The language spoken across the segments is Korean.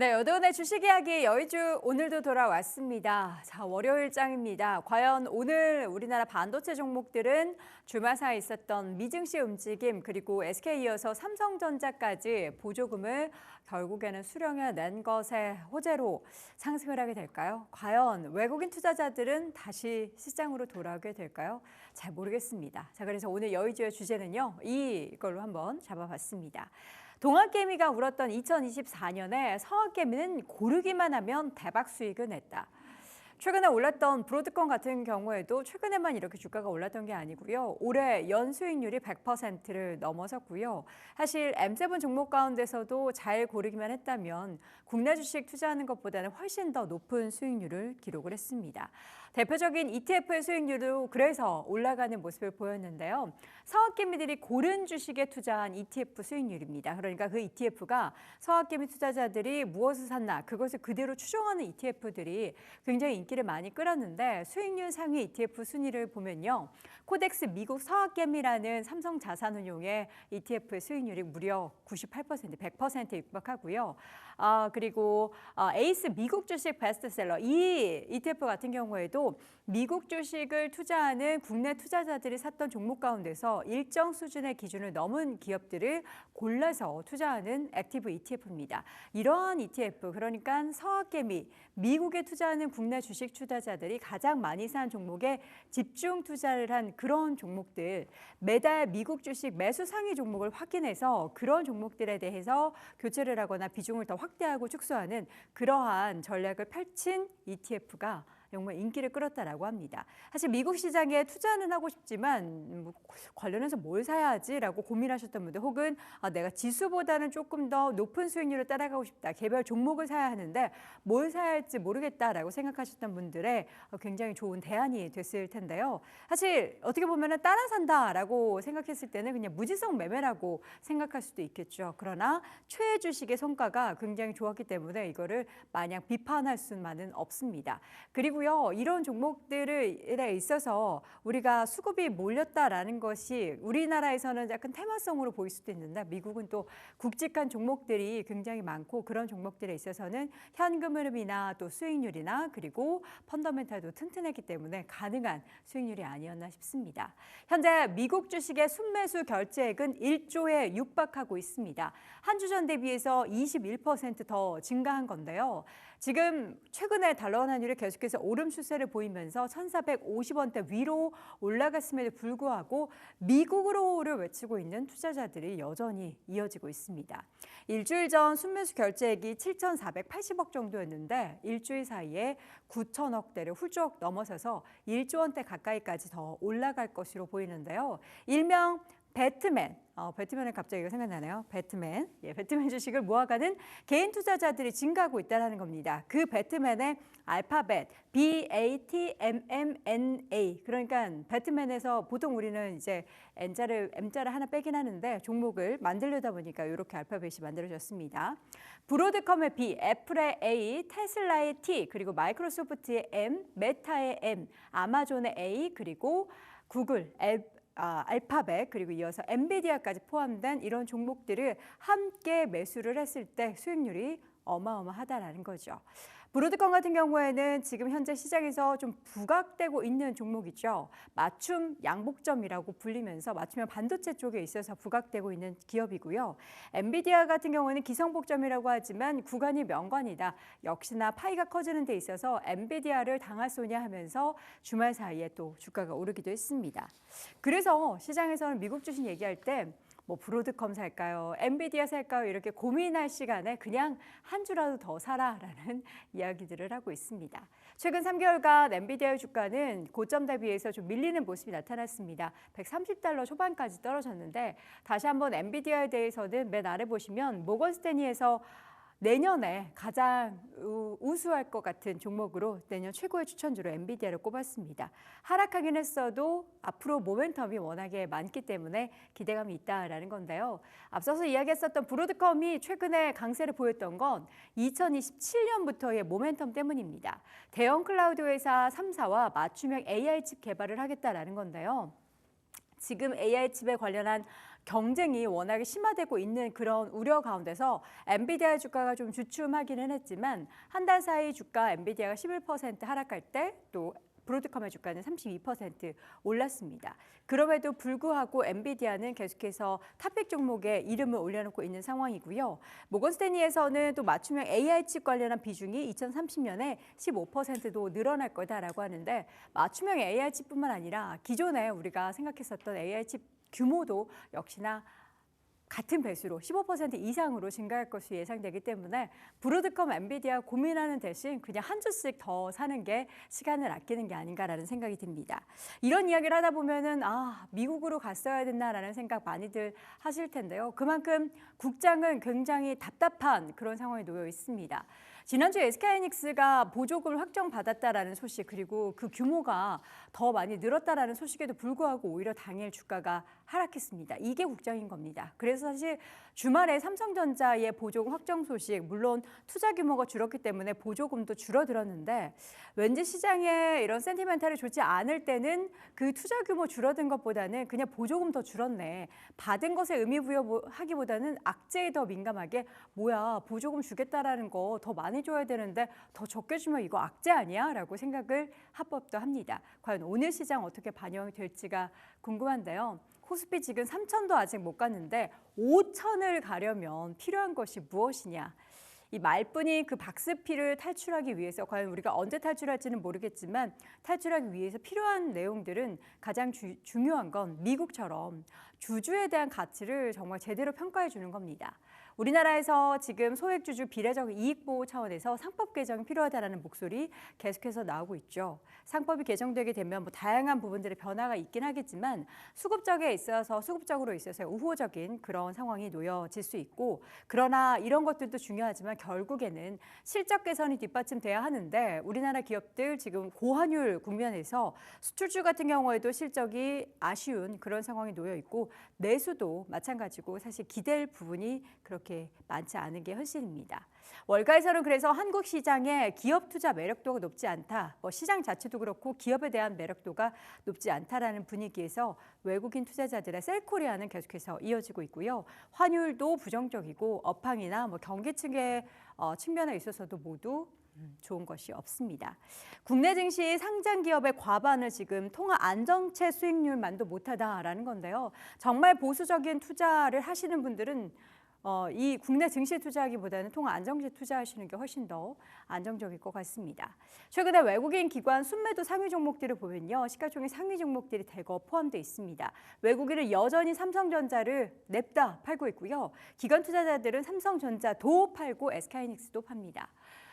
네, 여도원의 주식 이야기 여의주 오늘도 돌아왔습니다. 자, 월요일장입니다. 과연 오늘 우리나라 반도체 종목들은 주말 사이 있었던 미증시 움직임 그리고 SK 이어서 삼성전자까지 보조금을 결국에는 수령해 낸 것의 호재로 상승을 하게 될까요? 과연 외국인 투자자들은 다시 시장으로 돌아오게 될까요? 잘 모르겠습니다. 자, 그래서 오늘 여의주의 주제는요. 이걸로 한번 잡아봤습니다. 동학개미가 울었던 2024년에 서학개미는 고르기만 하면 대박 수익을 냈다. 최근에 올랐던 브로드콘 같은 경우에도 최근에만 이렇게 주가가 올랐던 게 아니고요. 올해 연수익률이 100%를 넘어섰고요. 사실 M7 종목 가운데서도 잘 고르기만 했다면 국내 주식 투자하는 것보다는 훨씬 더 높은 수익률을 기록을 했습니다. 대표적인 ETF의 수익률도 그래서 올라가는 모습을 보였는데요. 서학개미들이 고른 주식에 투자한 ETF 수익률입니다. 그러니까 그 ETF가 서학개미 투자자들이 무엇을 샀나 그것을 그대로 추종하는 ETF들이 굉장히 인기 를 많이 끌었는데 수익률 상위 ETF 순위를 보면요. 코덱스 미국 서학개미라는 삼성 자산운용의 ETF의 수익률이 무려 98% 100%에 육박하고요. 아, 그리고 아, 에이스 미국 주식 베스트셀러 이 ETF 같은 경우에도 미국 주식을 투자하는 국내 투자자들이 샀던 종목 가운데서 일정 수준의 기준을 넘은 기업들을 골라서 투자하는 액티브 ETF입니다. 이러한 ETF 그러니까 서학개미 미국에 투자하는 국내 주식 투자자들이 가장 많이 산 종목에 집중 투자를 한 그런 종목들 매달 미국 주식 매수 상위 종목을 확인해서 그런 종목들에 대해서 교체를 하거나 비중을 더 확대하고 축소하는 그러한 전략을 펼친 ETF가 정말 인기를 끌었다라고 합니다. 사실 미국 시장에 투자는 하고 싶지만 뭐 관련해서 뭘 사야 하지라고 고민하셨던 분들 혹은 아, 내가 지수보다는 조금 더 높은 수익률을 따라가고 싶다. 개별 종목을 사야 하는데 뭘 사야 할지 모르겠다라고 생각하셨던 분들의 어, 굉장히 좋은 대안이 됐을 텐데요. 사실 어떻게 보면 따라 산다라고 생각했을 때는 그냥 무지성 매매라고 생각할 수도 있겠죠. 그러나 최애 주식의 성과가 굉장히 좋았기 때문에 이거를 마냥 비판할 수만은 없습니다. 그리고 그리고요 이런 종목들에 있어서 우리가 수급이 몰렸다라는 것이 우리나라에서는 약간 테마성으로 보일 수도 있는데 미국은 또 굵직한 종목들이 굉장히 많고 그런 종목들에 있어서는 현금 흐름이나 또 수익률이나 그리고 펀더멘탈도 튼튼했기 때문에 가능한 수익률이 아니었나 싶습니다. 현재 미국 주식의 순매수 결제액은 1조에 육박하고 있습니다. 한 주 전 대비해서 21%더 증가한 건데요. 지금 최근에 달러 환율이 계속해서 오름 추세를 보이면서 1,450원대 위로 올라갔음에도 불구하고 미국으로를 외치고 있는 투자자들이 여전히 이어지고 있습니다. 일주일 전 순매수 결제액이 7,480억 정도였는데 일주일 사이에 9천억대를 훌쩍 넘어서서 1조 원대 가까이까지 더 올라갈 것으로 보이는데요. 일명 배트맨, 어, 배트맨을 갑자기 생각나네요. 배트맨, 예, 배트맨 주식을 모아가는 개인 투자자들이 증가하고 있다는 겁니다. 그 배트맨의 알파벳 B A T M M N A 그러니까 배트맨에서 보통 우리는 이제 N자를 M자를 하나 빼긴 하는데 종목을 만들려다 보니까 이렇게 알파벳이 만들어졌습니다. 브로드컴의 B, 애플의 A, 테슬라의 T, 그리고 마이크로소프트의 M, 메타의 M, 아마존의 A, 그리고 구글, 아, 알파벳 그리고 이어서 엔비디아까지 포함된 이런 종목들을 함께 매수를 했을 때 수익률이 어마어마하다라는 거죠. 브로드컴 같은 경우에는 지금 현재 시장에서 좀 부각되고 있는 종목이죠. 맞춤 양복점이라고 불리면서 맞춤형 반도체 쪽에 있어서 부각되고 있는 기업이고요. 엔비디아 같은 경우는 기성복점이라고 하지만 구간이 명관이다. 역시나 파이가 커지는 데 있어서 엔비디아를 당할 소냐 하면서 주말 사이에 또 주가가 오르기도 했습니다. 그래서 시장에서는 미국 주식 얘기할 때 뭐 브로드컴 살까요? 엔비디아 살까요? 이렇게 고민할 시간에 그냥 한 주라도 더 사라라는 이야기들을 하고 있습니다. 최근 3개월간 엔비디아의 주가는 고점 대비해서 좀 밀리는 모습이 나타났습니다. 130달러 초반까지 떨어졌는데 다시 한번 엔비디아에 대해서는 맨 아래 보시면 모건 스탠리에서 내년에 가장 우수할 것 같은 종목으로 내년 최고의 추천주로 엔비디아를 꼽았습니다. 하락하긴 했어도 앞으로 모멘텀이 워낙에 많기 때문에 기대감이 있다라는 건데요. 앞서서 이야기했었던 브로드컴이 최근에 강세를 보였던 건 2027년부터의 모멘텀 때문입니다. 대형 클라우드 회사 3사와 맞춤형 AI 칩 개발을 하겠다라는 건데요. 지금 AI 칩에 관련한 경쟁이 워낙에 심화되고 있는 그런 우려 가운데서 엔비디아 주가가 좀 주춤하기는 했지만 한 달 사이 주가 엔비디아가 11% 하락할 때또 브로드컴의 주가는 32% 올랐습니다. 그럼에도 불구하고 엔비디아는 계속해서 탑픽 종목에 이름을 올려놓고 있는 상황이고요. 모건스탠리에서는 또 맞춤형 AI 칩 관련한 비중이 2030년에 15%도 늘어날 거다라고 하는데 맞춤형 AI 칩뿐만 아니라 기존에 우리가 생각했었던 AI 칩 규모도 역시나 같은 배수로 15% 이상으로 증가할 것으로 예상되기 때문에 브로드컴 엔비디아 고민하는 대신 그냥 한 주씩 더 사는 게 시간을 아끼는 게 아닌가라는 생각이 듭니다. 이런 이야기를 하다 보면은 아 미국으로 갔어야 됐나라는 생각 많이들 하실 텐데요. 그만큼 국장은 굉장히 답답한 그런 상황에 놓여 있습니다. 지난주 SK하이닉스가 보조금을 확정받았다라는 소식 그리고 그 규모가 더 많이 늘었다라는 소식에도 불구하고 오히려 당일 주가가 하락했습니다. 이게 국장인 겁니다. 그래서 사실 주말에 삼성전자의 보조금 확정 소식 물론 투자 규모가 줄었기 때문에 보조금도 줄어들었는데 왠지 시장에 이런 센티멘탈이 좋지 않을 때는 그 투자 규모 줄어든 것보다는 그냥 보조금 더 줄었네. 받은 것에 의미 부여하기보다는 악재에 더 민감하게 뭐야 보조금 주겠다라는 거 더 많이 줘야 되는데 더 적게 주면 이거 악재 아니야? 라고 생각을 합법도 합니다. 과연 오늘 시장 어떻게 반영이 될지가 궁금한데요. 코스피 지금 3천도 아직 못 갔는데 5천을 가려면 필요한 것이 무엇이냐? 이 말뿐이 그 박스피를 탈출하기 위해서 과연 우리가 언제 탈출할지는 모르겠지만 탈출하기 위해서 필요한 내용들은 가장 주, 중요한 건 미국처럼 주주에 대한 가치를 정말 제대로 평가해 주는 겁니다. 우리나라에서 지금 소액주주 비례적 이익 보호 차원에서 상법 개정이 필요하다는 목소리 계속해서 나오고 있죠. 상법이 개정되게 되면 뭐 다양한 부분들의 변화가 있긴 하겠지만 수급적에 있어서 수급적으로 있어서 우호적인 그런 상황이 놓여질 수 있고 그러나 이런 것들도 중요하지만 결국에는 실적 개선이 뒷받침돼야 하는데 우리나라 기업들 지금 고환율 국면에서 수출주 같은 경우에도 실적이 아쉬운 그런 상황이 놓여 있고 내수도 마찬가지고 사실 기댈 부분이 그렇게 많지 않은 게 현실입니다. 월가에서는 그래서 한국 시장의 기업 투자 매력도가 높지 않다. 뭐 시장 자체도 그렇고 기업에 대한 매력도가 높지 않다라는 분위기에서 외국인 투자자들의 셀코리아는 계속해서 이어지고 있고요. 환율도 부정적이고 업황이나 뭐 경기 측의 어, 측면에 있어서도 모두 음, 좋은 것이 없습니다. 국내 증시 상장 기업의 과반을 지금 통화 안정채 수익률만도 못하다라는 건데요. 정말 보수적인 투자를 하시는 분들은 어, 이 국내 증시에 투자하기보다는 통화 안정제 투자하시는 게 훨씬 더 안정적일 것 같습니다. 최근에 외국인 기관 순매도 상위 종목들을 보면요. 시가총액 상위 종목들이 대거 포함되어 있습니다. 외국인은 여전히 삼성전자를 냅다 팔고 있고요. 기관 투자자들은 삼성전자도 팔고 SK하이닉스도 팝니다.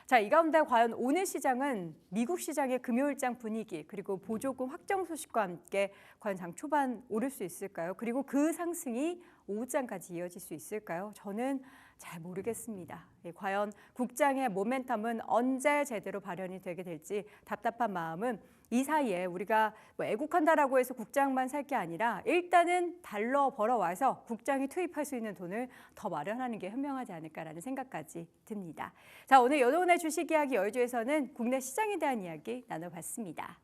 자, 이 가운데 과연 오늘 시장은 미국 시장의 금요일장 분위기 그리고 보조금 확정 소식과 함께 과연 장 초반 오를 수 있을까요? 그리고 그 상승이 오후장까지 이어질 수 있을까요? 저는 잘 모르겠습니다. 예, 과연 국장의 모멘텀은 언제 제대로 발현이 되게 될지 답답한 마음은 이 사이에 우리가 뭐 애국한다라고 해서 국장만 살 게 아니라 일단은 달러 벌어와서 국장이 투입할 수 있는 돈을 더 마련하는 게 현명하지 않을까라는 생각까지 듭니다. 자 오늘 여동훈의 주식 이야기 열주에서는 국내 시장에 대한 이야기 나눠봤습니다.